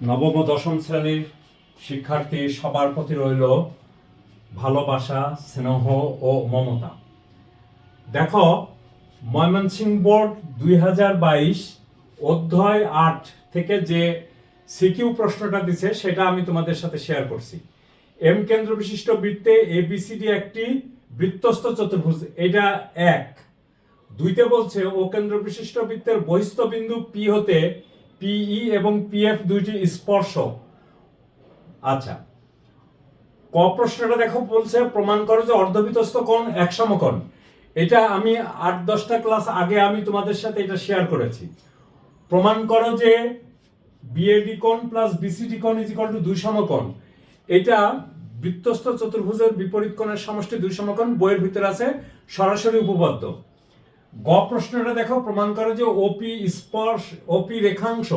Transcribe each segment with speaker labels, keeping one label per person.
Speaker 1: নবম দশম শ্রেণির শিক্ষার্থী সবার প্রতি রইল ভালোবাসা, স্নেহ ও মমতা। দেখো ময়মনসিংহ বোর্ড দুই হাজার বাইশ, অধ্যায় আট থেকে যে সিকিউ প্রশ্নটা দিছে, সেটা আমি তোমাদের সাথে শেয়ার করছি। এম কেন্দ্র বিশিষ্ট বৃত্তে এবিসিডি একটি বৃত্তস্থ চতুর্ভুজ, এটা এক। দুইতে বলছে, ও কেন্দ্র বিশিষ্ট বৃত্তের বহিস্থ বিন্দু পি হতে পিই এবং পিএফ দুইটি স্পর্শক আচ্ছা। ক প্রশ্নটা দেখো বলছে, প্রমাণ করো যে অর্ধবিতস্ত কোণ এক সমকোণ। এটা আমি আট দশটা ক্লাস আগে আমি তোমাদের সাথে এটা শেয়ার করেছি। প্রমাণ করো যে বিএডি কোণ প্লাস বিসিডি কোণ ইজ ইকাল টু দুই সমকোণ। এটা বৃত্তস্থ চতুর্ভুজের বিপরীত কোণের সমষ্টি দুই সমকোণ, বইয়ের ভিতরে আছে, সরাসরি উপপাদ্য। গ প্রশ্নটা দেখো, প্রমাণ করে যে ওপি স্পর্শ ওপি রেখাংশ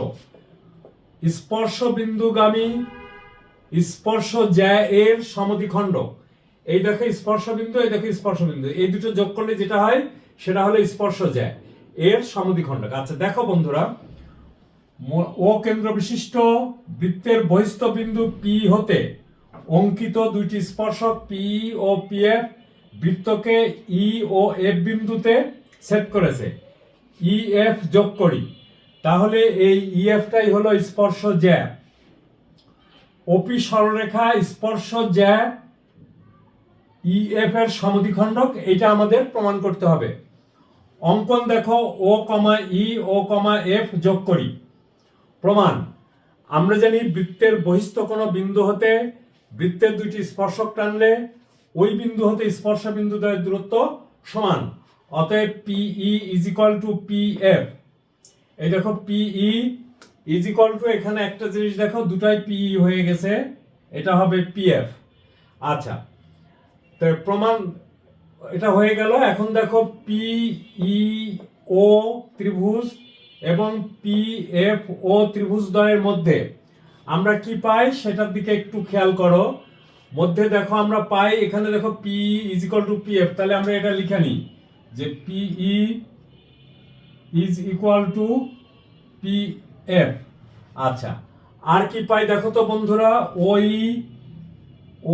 Speaker 1: স্পর্শ বিন্দুগামী স্পর্শ জ্যা এর সমদ্বিখণ্ড। এই দেখো স্পর্শ বিন্দু এই দেখো স্পর্শ বিন্দু এই দুটো যোগ করলে যেটা হয়, সেটা হলো স্পর্শ জ্যা এর সমদ্বিখণ্ড। আচ্ছা দেখো বন্ধুরা ও কেন্দ্র বিশিষ্ট বৃত্তের বহিস্থ বিন্দু পি হতে অঙ্কিত দুইটি স্পর্শক পি ও পি এফ বৃত্তকে ই ও এফ বিন্দুতে সেট করেছে। ই এফ যোগ করি। তাহলে এই ই এফটাই হলো স্পর্শ জ্যা। ওপি সরলরেখা স্পর্শ জ্যা ই এফ এর সমদ্বিখণ্ডক এটা আমাদের প্রমাণ করতে হবে। অঙ্কন দেখো ও কমা ই ও কমা এফ যোগ করি। প্রমাণ, আমরা জানি বৃত্তের বহিস্থ কোনো বিন্দু হতে বৃত্তের দুইটি স্পর্শক টানলে ওই বিন্দু হতে স্পর্শ বিন্দু দ্বয়ের দূরত্ব সমান। অতএব PE is equal to P F এই দেখো পিই ইজ ইকাল টু এখানে একটা জিনিস দেখো, দুটাই পিই হয়ে গেছে, এটা হবে পিএফ আচ্ছা তো প্রমাণ, এটা হয়ে গেল, এখন দেখো পি ই ও ত্রিভুজ এবং পি এফ ও ত্রিভুজ দ্বয়ের মধ্যে। আমরা কি পাই? সেটার দিকে একটু খেয়াল করো। মধ্যে দেখো, আমরা পাই, এখানে দেখো P is equal to P F তাহলে আমরা এটা লিখে নিই। যে PE is equal to P F আচ্ছা আর কি পাই দেখো তো বন্ধুরা? OE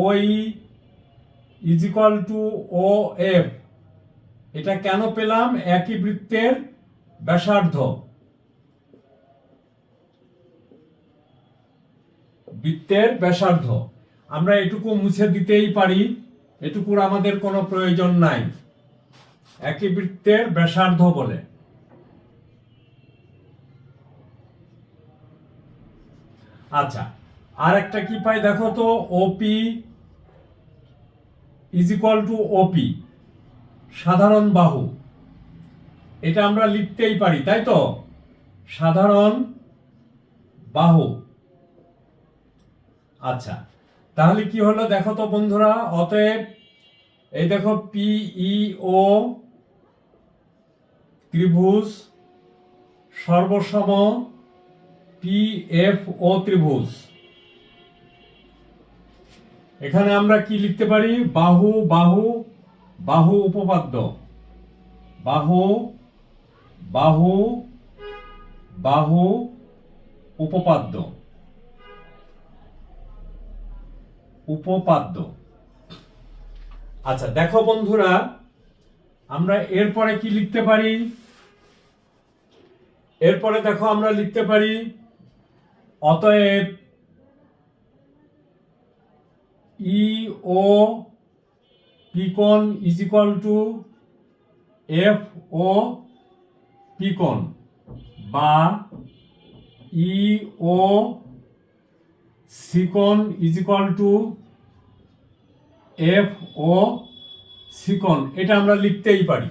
Speaker 1: OE is equal to O F এটা কেন পেলাম? একই বৃত্তের ব্যাসার্ধ। বৃত্তের ব্যাসার্ধ। আমরা এটুকু মুছে দিতেই পারি। এটুকুর আমাদের কোনো প্রয়োজন নাই। একই বৃত্তের ব্যাসার্ধ বলে। আচ্ছা আর একটা কি পাই দেখো তো? OP is equal to OP সাধারণ বাহু। এটা আমরা লিখতেই পারি, তাই তো? সাধারণ বাহু। আচ্ছা তাহলে কি হলো দেখো তো বন্ধুরা? অতএব এই দেখো পিই ও ত্রিভুজ, সর্বসম পি এফ ও ত্রিভুজ। এখানে আমরা কি লিখতে পারি? বাহু বাহু বাহু উপপাদ্য। বাহু বাহু বাহু উপপাদ্য। উপপাদ্য। আচ্ছা দেখো বন্ধুরা, আমরা এরপরে কি লিখতে পারি? এরপরে দেখো আমরা লিখতে পারি, অতএব E O পিকন is equal to F O পিকন বা E O সিকন is equal to F O সিকন এটা আমরা লিখতেই পারি।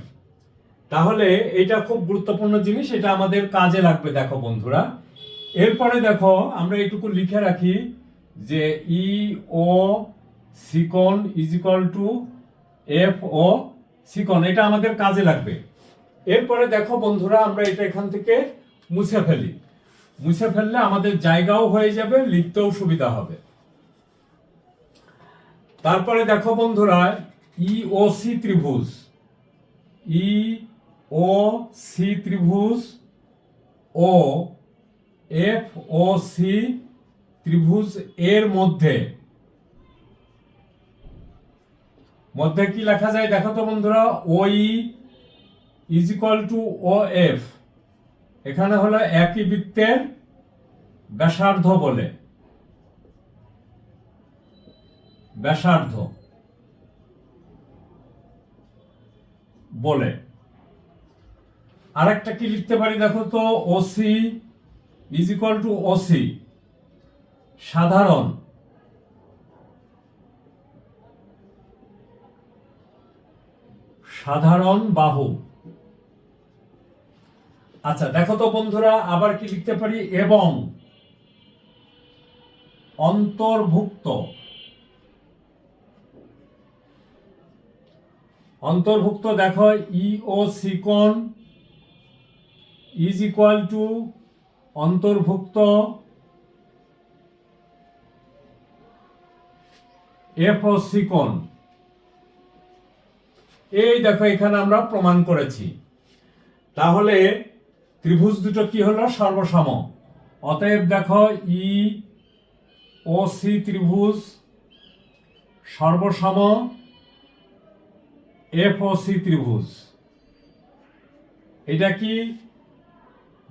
Speaker 1: তাহলে এটা খুব গুরুত্বপূর্ণ জিনিস, এটা আমাদের কাজে লাগবে, দেখো বন্ধুরা। এরপরে দেখো, আমরা এটুকু লিখে রাখি যে E O সিকন is equal to F O সিকন, এটা আমাদের কাজে লাগবে। এরপরে দেখো বন্ধুরা, আমরা এটা এখান থেকে মুছে ফেলি। মুছে ফেললে আমাদের জায়গাও হয়ে যাবে, লিখতেও সুবিধা হবে। তারপরে দেখো বন্ধুরা ই ও সি ত্রিভুজ। ই ও সি ত্রিভুজ ও এফ ও সি ত্রিভুজ এর মধ্যে। মধ্যে কি লেখা যায়? দেখো তো বন্ধুরা OE is equal to O F এখানে হলো একই বৃত্তের ব্যাসার্ধ বলে। ব্যাসার্ধ বলে। আরেকটা কি লিখতে পারি? দেখো তো OC is equal to OC সাধারণ। সাধারণ বাহু। আচ্ছা দেখো তো বন্ধুরা, আবার কি লিখতে পারি? এবং। অন্তর্ভুক্ত। অন্তর্ভুক্ত দেখো ই ও সিকন ইজ ইকুয়াল টু অন্তর্ভুক্ত এফ ও সিকন এই দেখো, এখানে আমরা প্রমাণ করেছি। তাহলে ত্রিভুজ দুটো কি হলো? সর্বসম। অতএব দেখো ই ও সি ত্রিভুজ, সর্বসম এফ ও সি ত্রিভুজ। এটা কি?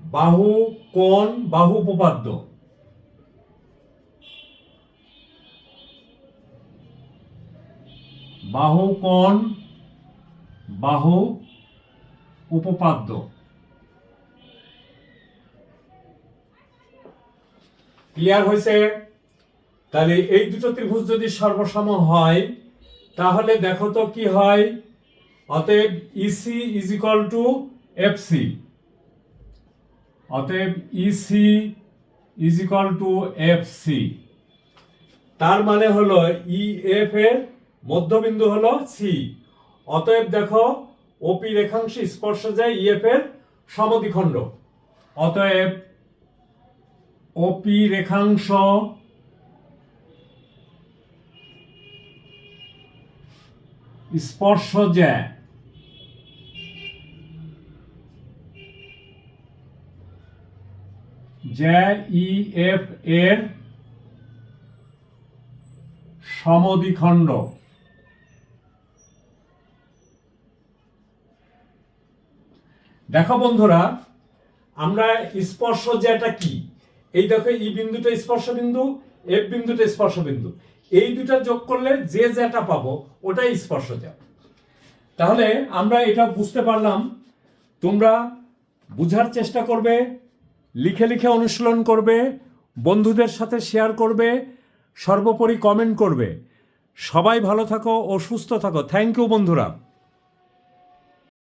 Speaker 1: বাহু, কোণ, বাহু উপপাদ্য। বাহু, কোণ, বাহু উপপাদ্য। ক্লিয়ার হয়েছে? তাহলে এই দুটো ত্রিভুজ যদি সর্বসম হয়, তাহলে দেখো তো কি হয়? অতএব EC is equal to FC অতএব EC is equal to FC তার মানে হলো ই এফ এর মধ্যবিন্দু হলো সি অতএব দেখো ওপি রেখাংশ স্পর্শ যায় ইএফ এর সমদ্বিখণ্ড। অতএব ওপি রেখাংশ স্পর্শ যায় যে ই এফ এর সমদ্বিখণ্ড। দেখো বন্ধুরা, আমরা স্পর্শ যেটা কি? এই দেখো ই বিন্দুটা স্পর্শ বিন্দু, এফ বিন্দুটা স্পর্শ বিন্দু। এই দুটা যোগ করলে যে যেটা পাবো, ওটাই স্পর্শ যা তাহলে আমরা এটা বুঝতে পারলাম, তোমরা বুঝার চেষ্টা করবে লিখে লিখে অনুশীলন করবে, বন্ধুদের সাথে শেয়ার করবে, সর্বোপরি কমেন্ট করবে। সবাই ভালো থাকো ও সুস্থ থাকো। থ্যাংক ইউ বন্ধুরা।